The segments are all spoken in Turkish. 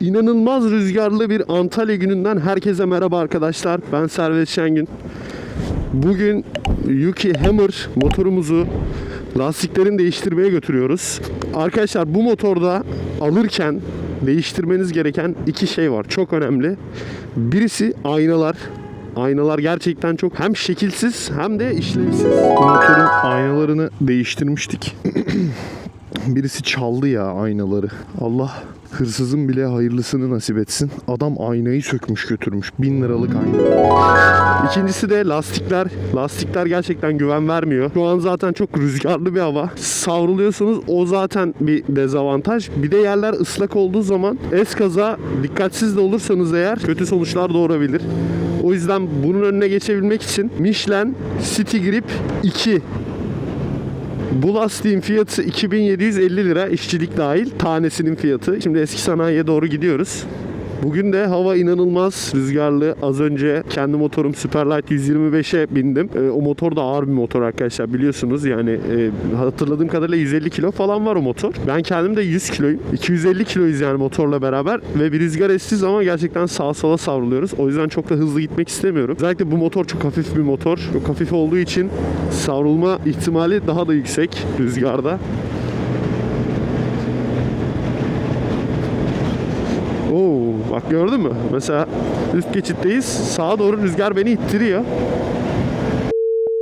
İnanılmaz rüzgarlı bir Antalya gününden herkese merhaba arkadaşlar. Ben Servet Şengün. Bugün Yuki Hammer motorumuzu lastiklerini değiştirmeye götürüyoruz. Arkadaşlar bu motorda alırken değiştirmeniz gereken iki şey var. Çok önemli. Birisi aynalar. Aynalar gerçekten çok hem şekilsiz hem de işlevsiz. Motorun aynalarını değiştirmiştik. Birisi çaldı ya aynaları. Allah hırsızın bile hayırlısını nasip etsin. Adam aynayı sökmüş götürmüş. Bin liralık ayna. İkincisi de lastikler. Lastikler gerçekten güven vermiyor. Şu an zaten çok rüzgarlı bir hava. Savruluyorsunuz o zaten bir dezavantaj. Bir de yerler ıslak olduğu zaman eskaza dikkatsiz de olursanız eğer kötü sonuçlar doğurabilir. O yüzden bunun önüne geçebilmek için Michelin City Grip 2 bu lastiğin fiyatı 2750 lira işçilik dahil tanesinin fiyatı. Şimdi eski sanayiye doğru gidiyoruz. Bugün de hava inanılmaz rüzgarlı. Az önce kendi motorum Superlight 125'e bindim. Ee, o motor da ağır bir motor arkadaşlar biliyorsunuz. Yani e, hatırladığım kadarıyla 150 kilo falan var o motor. Ben kendim de 100 kiloyum. 250 kiloyuz yani motorla beraber. Ve bir rüzgar estiği zaman gerçekten sağa sola savruluyoruz. O yüzden çok da hızlı gitmek istemiyorum. Özellikle bu motor çok hafif bir motor. Çok hafif olduğu için savrulma ihtimali daha da yüksek rüzgarda. Oo, bak gördün mü? Mesela üst geçitteyiz. Sağa doğru rüzgar beni ittiriyor.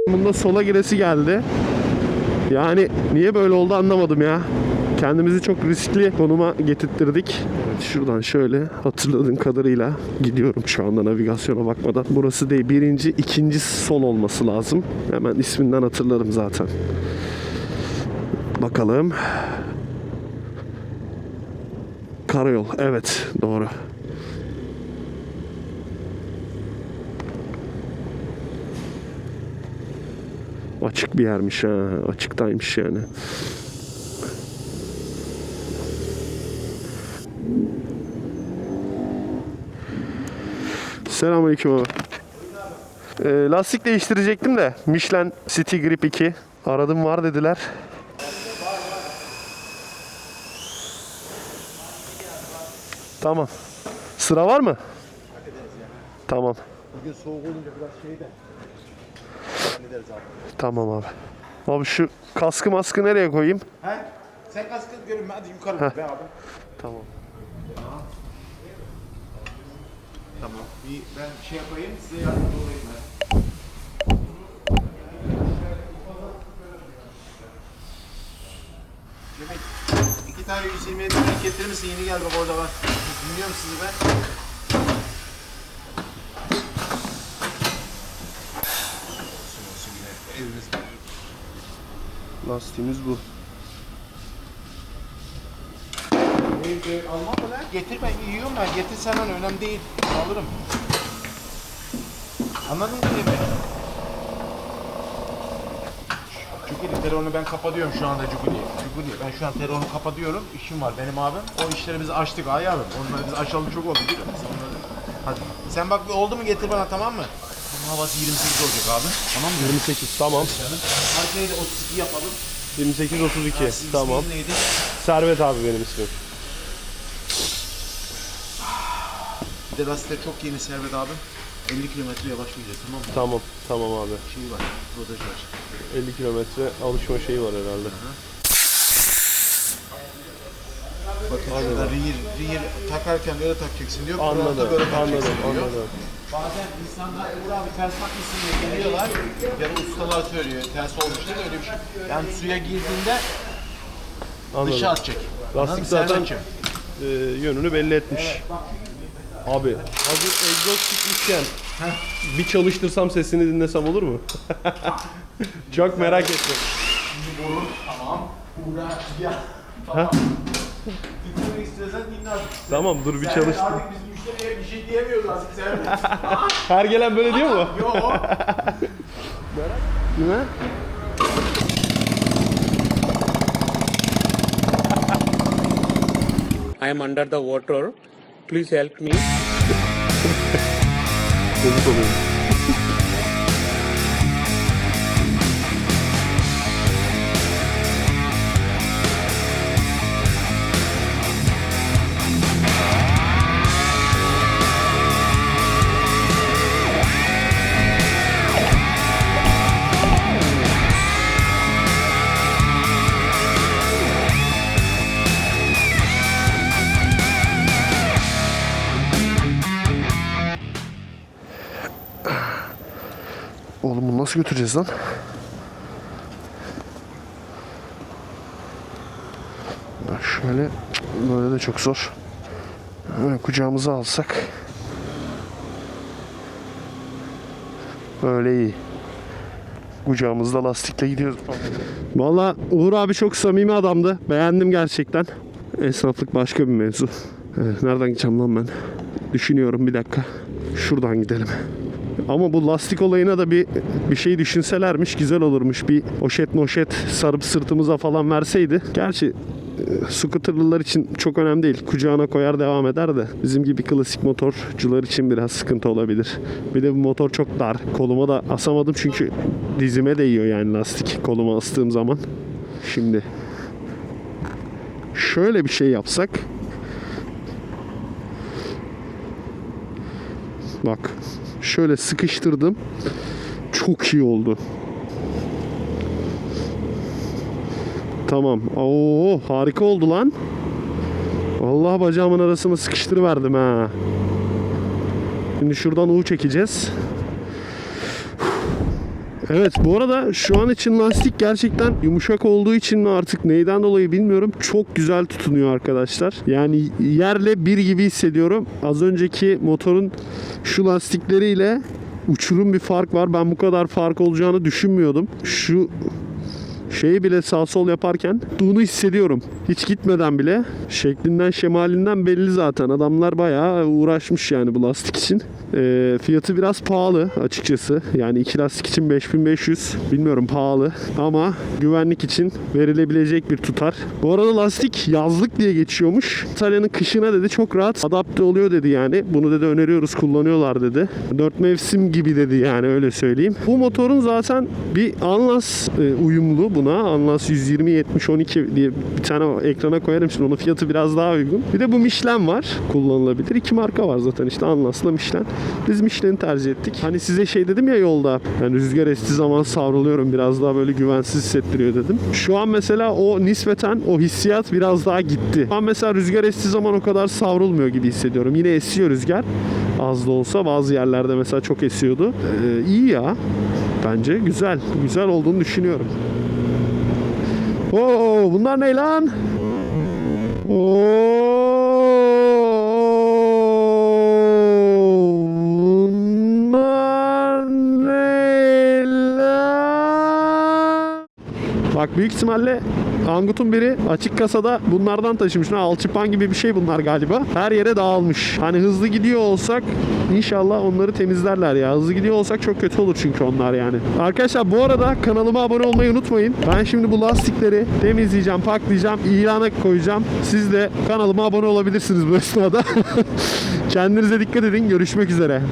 Bunda sola giresi geldi. Yani niye böyle oldu anlamadım ya. Kendimizi çok riskli konuma getirttirdik. Şuradan şöyle hatırladığım kadarıyla gidiyorum şu anda navigasyona bakmadan. Burası değil birinci, ikinci sol olması lazım. Hemen isminden hatırlarım zaten. Bakalım. Karayol. Evet doğru. Açık bir yermiş ha. Açıktaymış yani. Selamünaleyküm abi. Ee, lastik değiştirecektim de Michelin City Grip 2 aradım var dediler. Tamam. Sıra var mı? Tamam. Bugün soğuk olunca biraz şey de hallederiz abi. Tamam abi. Abi şu kaskı maskı nereye koyayım? He? Sen kaskı görünme hadi yukarı be abi. Tamam. Tamam. Bir ben şey yapayım size yardımcı olayım ben. Mehmet, iki tane 127 tane getirir misin? Yeni gel bak orada var. Dinliyorum sizi ben. Olsun olsun yine evimiz Lastiğimiz bu. Evde almam mı lan? Getir ben yiyorum ben. Getir lan önemli değil. Alırım. Anladın mı değil mi? Cuguli terörünü ben kapatıyorum şu anda Cuguli. Cuguli ben şu an terörünü kapatıyorum. İşim var benim abim. O işleri biz açtık ay abim. Onları biz açalım çok oldu biliyor musun? Onları- Hadi. Sen bak oldu mu getir bana tamam mı? Bunun havası 28 olacak abi. Tamam mı? 28 tamam. Arkayı da 32 yapalım. 28 32 Sizin tamam. neydi? Servet abi benim ismim. Bir de çok yeni Servet abi. 50 kilometre yavaş gidiyor tamam mı? Tamam tamam abi. Şey var, rodaj var. 50 kilometre alışma şeyi var herhalde. Bakın şurada rear, rear takarken böyle takacaksın diyor. Anladım frontta böyle anladım takacaksın diyor. anladım. Bazen insanlar Uğur abi ters takmışsın diye geliyorlar. Ya da ustalar söylüyor ters olmuş diye öyle bir şey. Yani suya girdiğinde anladım. dışa atacak. Lastik zaten e, yönünü belli etmiş. Abi hazır egzoz çıkmışken bir çalıştırsam sesini dinlesem olur mu? Çok merak ettim. Boru tamam. Uğur abi ya. Tamam. Dinlemek istiyorsan dinle artık. Tamam dur bir çalış. Artık biz müşteriye bir şey diyemiyoruz artık sen. Her gelen böyle diyor mu? Yok. Değil mi? I am under the water. Please help me. Bozuk oluyor. Oğlum bunu nasıl götüreceğiz lan? Bak şöyle böyle de çok zor. Böyle kucağımıza alsak. Böyle iyi. Kucağımızda lastikle gidiyoruz. Valla Uğur abi çok samimi adamdı. Beğendim gerçekten. Esnaflık başka bir mevzu. Evet, nereden gideceğim lan ben? Düşünüyorum bir dakika. Şuradan gidelim. Ama bu lastik olayına da bir bir şey düşünselermiş güzel olurmuş. Bir poşet moşet sarıp sırtımıza falan verseydi. Gerçi e, scooterlılar için çok önemli değil. Kucağına koyar devam eder de bizim gibi klasik motorcular için biraz sıkıntı olabilir. Bir de bu motor çok dar. Koluma da asamadım çünkü dizime değiyor yani lastik koluma astığım zaman. Şimdi şöyle bir şey yapsak. Bak şöyle sıkıştırdım. Çok iyi oldu. Tamam. Oo harika oldu lan. Vallahi bacağımın arasına sıkıştırıverdim ha. Şimdi şuradan U çekeceğiz. Evet bu arada şu an için lastik gerçekten yumuşak olduğu için mi artık neyden dolayı bilmiyorum. Çok güzel tutunuyor arkadaşlar. Yani yerle bir gibi hissediyorum. Az önceki motorun şu lastikleriyle uçurum bir fark var. Ben bu kadar fark olacağını düşünmüyordum. Şu şeyi bile sağ sol yaparkenduğunu hissediyorum. Hiç gitmeden bile şeklinden şemalinden belli zaten. Adamlar bayağı uğraşmış yani bu lastik için. Ee, fiyatı biraz pahalı açıkçası. Yani iki lastik için 5500 bilmiyorum pahalı ama güvenlik için verilebilecek bir tutar. Bu arada lastik yazlık diye geçiyormuş. İtalya'nın kışına dedi çok rahat adapte oluyor dedi yani. Bunu dedi öneriyoruz kullanıyorlar dedi. Dört mevsim gibi dedi yani öyle söyleyeyim. Bu motorun zaten bir Anlas e, uyumlu buna. Anlas 120 70 12 diye bir tane ekrana koyarım şimdi onun fiyatı biraz daha uygun. Bir de bu Michelin var. Kullanılabilir. İki marka var zaten işte Anlas'la Michelin. Biz Michelin'i tercih ettik. Hani size şey dedim ya yolda. Yani rüzgar estiği zaman savruluyorum. Biraz daha böyle güvensiz hissettiriyor dedim. Şu an mesela o nispeten o hissiyat biraz daha gitti. Şu an mesela rüzgar estiği zaman o kadar savrulmuyor gibi hissediyorum. Yine esiyor rüzgar. Az da olsa bazı yerlerde mesela çok esiyordu. Ee, iyi ya. Bence güzel. Güzel olduğunu düşünüyorum. Oo, bunlar ne lan? Oo, Bak büyük ihtimalle Angut'un biri açık kasada bunlardan taşımış. Ne alçıpan gibi bir şey bunlar galiba. Her yere dağılmış. Hani hızlı gidiyor olsak inşallah onları temizlerler ya. Hızlı gidiyor olsak çok kötü olur çünkü onlar yani. Arkadaşlar bu arada kanalıma abone olmayı unutmayın. Ben şimdi bu lastikleri temizleyeceğim, paklayacağım, ilana koyacağım. Siz de kanalıma abone olabilirsiniz bu esnada. Kendinize dikkat edin. Görüşmek üzere.